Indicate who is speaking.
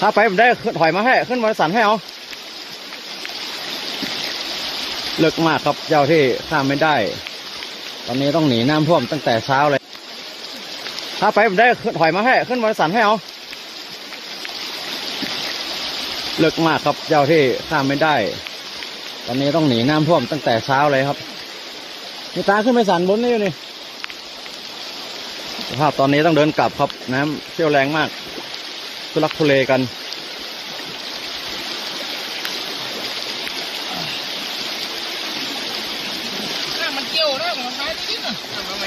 Speaker 1: ถ้าไปผมได้ถอยมาให้ ขึ้นบริษัทให้เอาเลิกมากครับเจ้าที่ข้ามไม่ได้ ตอนนี้ต้องหนีน้ำท่วมตั้งแต่เช้าเลย ถ้าไปผมได้ถอยมาให้ ขึ้นบริษัทให้เอาเลิกมากครับเจ้าที่ข้ามไม่ได้ ตอนนี้ต้องหนีน้ำท่วมตั้งแต่เช้าเลยครับมีตาขึ้นไปสันบนนี่อยู่นี่สภาพตอนนี้ต้องเดินกลับครับน้ำเชี่ยวแรงมาก ทุลักทุเลกัน
Speaker 2: มันเกี่ยวนะมันไม้นิดๆนะทำไม